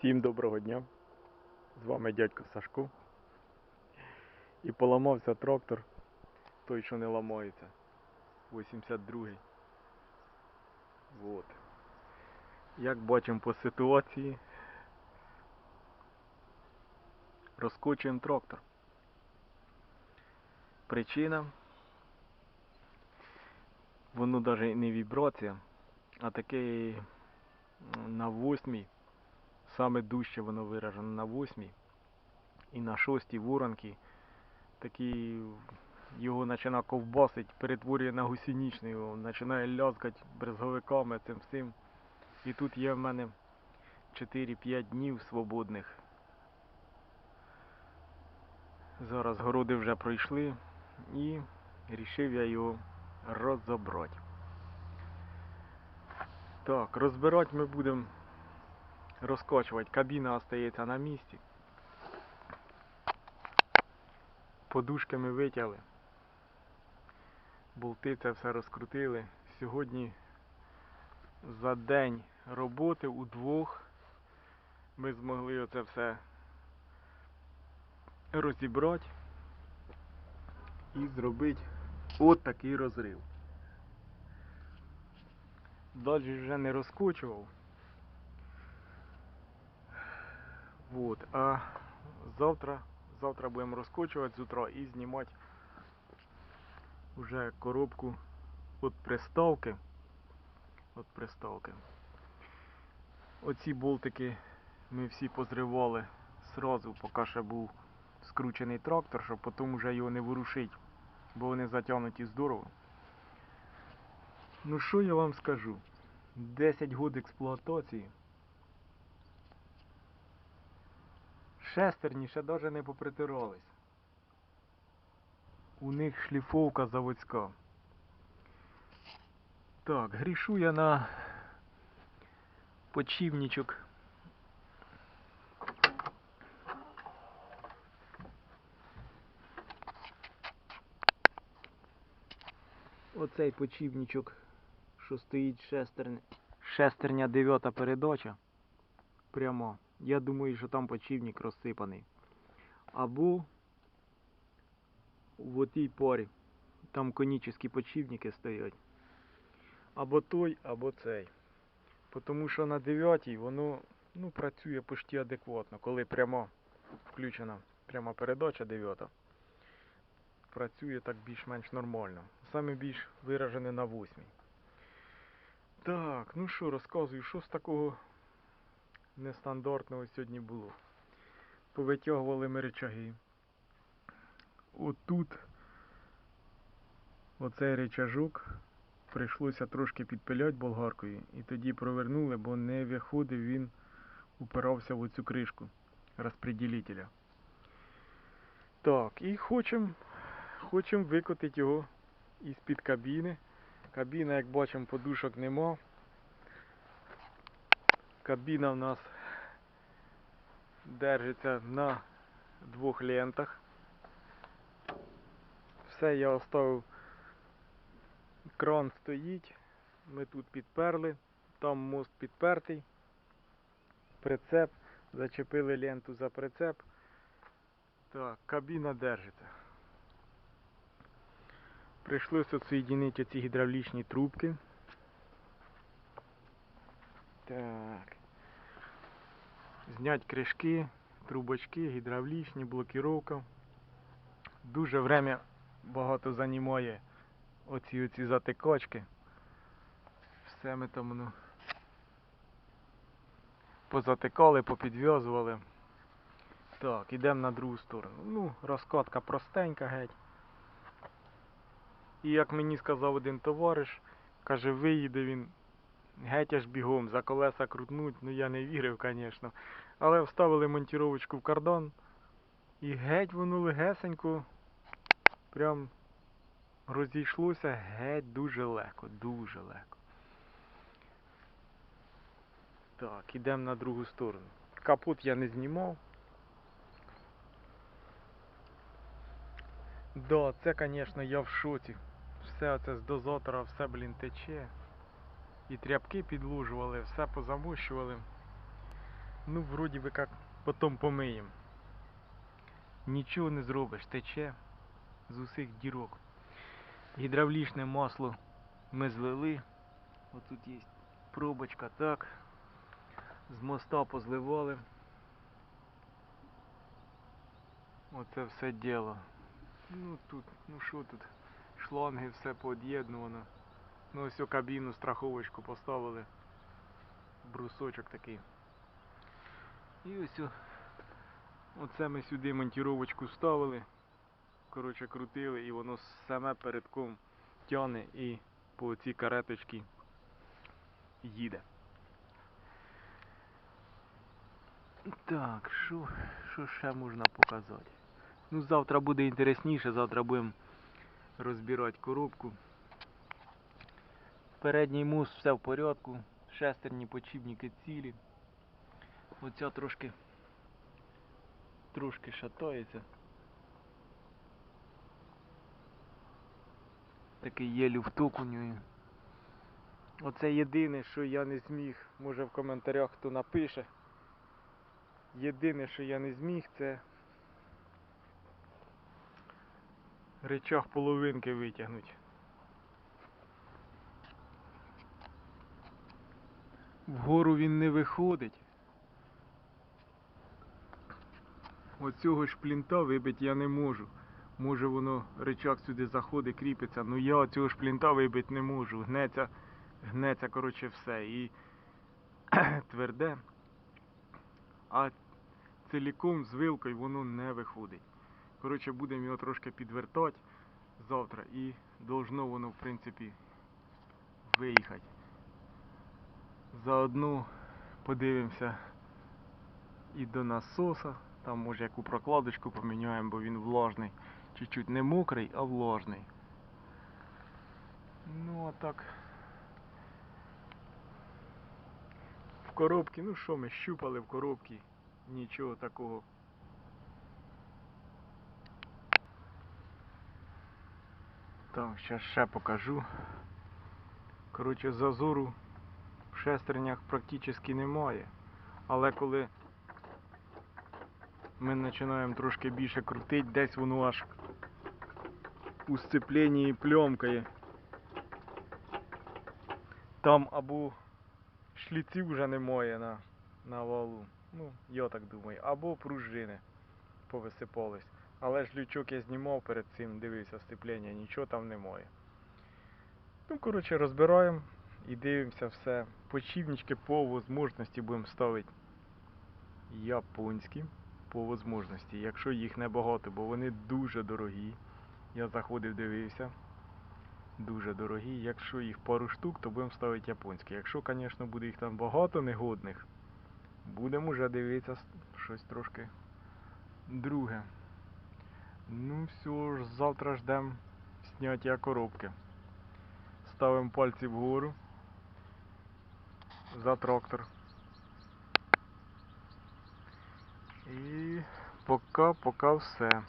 Всім доброго дня. З вами дядько Сашко. І поламався трактор, той, що не ламається. 82-й. Вот. Як бачимо по ситуації, розкочуємо трактор. Причина. Воно навіть не вібрація, а таке м, на восьмій саме дужче воно виражено на восьмій і на шостій воронки. Такий його починає ковбасить, перетворює на гусінічний, його починає лязгати брезговиками цим всім. І тут є в мене 4-5 днів свободних. Зараз городи вже пройшли і рішив я його розібрати. Так, розбирати ми будемо розкочувати. Кабіна остається на місці. Подушки ми витягли. Болти це все розкрутили. Сьогодні за день роботи удвох ми змогли оце все розібрати і зробити от такий розрив. Далі вже не розкочував. Вот. А завтра, завтра будемо розкочувати з утра і знімати вже коробку від приставки. От приставки. Оці болтики ми всі позривали сразу, поки ще був скручений трактор, щоб потім вже його не ворушить, бо вони затягнуті здорово. Ну що я вам скажу? 10 год експлуатації. Шестерні ще навіть не попритирались. У них шліфовка заводська. Так, грішу я на почівничок. Оцей почівничок, що стоїть шестерня, шестерня дев'ята передача. Прямо. Я думаю, що там почівник розсипаний. Або в отій парі. Там конічні почівники стоять. Або той, або цей. Тому що на 9 воно ну, працює почти адекватно, коли прямо включена пряма передача 9. Працює так більш-менш нормально. Саме більш виражене на 8. Так, ну що, розказую, що з такого нестандартного сьогодні було. Повитягували ми речаги. Отут оцей речажок прийшлося трошки підпиляти болгаркою і тоді провернули, бо не виходив він, упирався в оцю кришку розпреділителя. Так, і хочемо хочем викотити його із-під кабіни. Кабіна, як бачимо, подушок нема. Кабіна в нас держиться на двох лентах. Все я оставив. Кран стоїть. Ми тут підперли. Там мост підпертий. Прицеп. Зачепили ленту за прицеп. Так, кабіна держиться. Прийшлося відсоєдинити ці гідравлічні трубки. Так. Знять кришки, трубочки, гідравлічні, блокіровка. Дуже время багато займає оці оці затикачки. Все ми там ну, позатикали, попідв'язували. Так, ідемо на другу сторону. Ну, розкатка простенька геть. І як мені сказав один товариш, каже, виїде він геть аж бігом, за колеса крутнуть, ну я не вірив, звісно. Але вставили монтіровочку в кардан і геть воно легесенько, прям розійшлося геть дуже легко, дуже легко. Так, ідемо на другу сторону. Капот я не знімав. Да, це, звісно, я в шоці. Все це з дозатора, все, блін, тече. І тряпки підлужували, все позамущували. Ну, вроді би як потім помиємо. Нічого не зробиш, тече з усіх дірок. Гідравлічне масло ми злили. Ось тут є пробочка, так. З моста позливали. Оце все діло. Ну тут, ну що тут? Шланги все поод'єднувано. Ну ось кабіну, страховочку поставили. Брусочок такий. І ось оце ми сюди монтіровочку ставили. Коротше, крутили і воно саме передком тяне і по цій кареточці їде. Так, що, що ще можна показати? Ну, завтра буде інтересніше, завтра будемо розбирати коробку. Передній мус все в порядку, шестерні почіпники цілі. Оця трошки трошки шатається. Такий є люфток у нього. Оце єдине, що я не зміг, може в коментарях хто напише. Єдине, що я не зміг, це речах половинки витягнути. Вгору він не виходить. Оцього шплінта вибити я не можу. Може воно речак сюди заходить, кріпиться, ну я цього шплінта вибити не можу. Гнеться, гнеться, коротше, все. І тверде. А ціліком з вилкою воно не виходить. Коротше, будемо його трошки підвертати завтра і должно воно, в принципі, виїхати. Заодно подивимося і до насоса. Там може яку прокладочку поміняємо, бо він влажний. Чуть-чуть не мокрий, а влажний. Ну а так. В коробці, ну що ми щупали в коробці, нічого такого. Так, зараз ще покажу. Коротше, зазору в шестернях практично немає. Але коли ми починаємо трошки більше крутити, десь воно аж у сцепленні пленкою. Там або шліців вже немає на, на валу. Ну, я так думаю, або пружини повисипались. Але ж лючок я знімав перед цим, дивився сцеплення, нічого там немає. Ну, коротше, розбираємо і дивимося все. Почівнички по можливості будемо ставити японські по можливості, якщо їх небагато, бо вони дуже дорогі. Я заходив, дивився. Дуже дорогі. Якщо їх пару штук, то будемо ставити японські. Якщо, звісно, буде їх там багато негодних, будемо вже дивитися щось трошки друге. Ну все ж, завтра ждемо зняття коробки. Ставимо пальці вгору за трактор. І пока, поки все.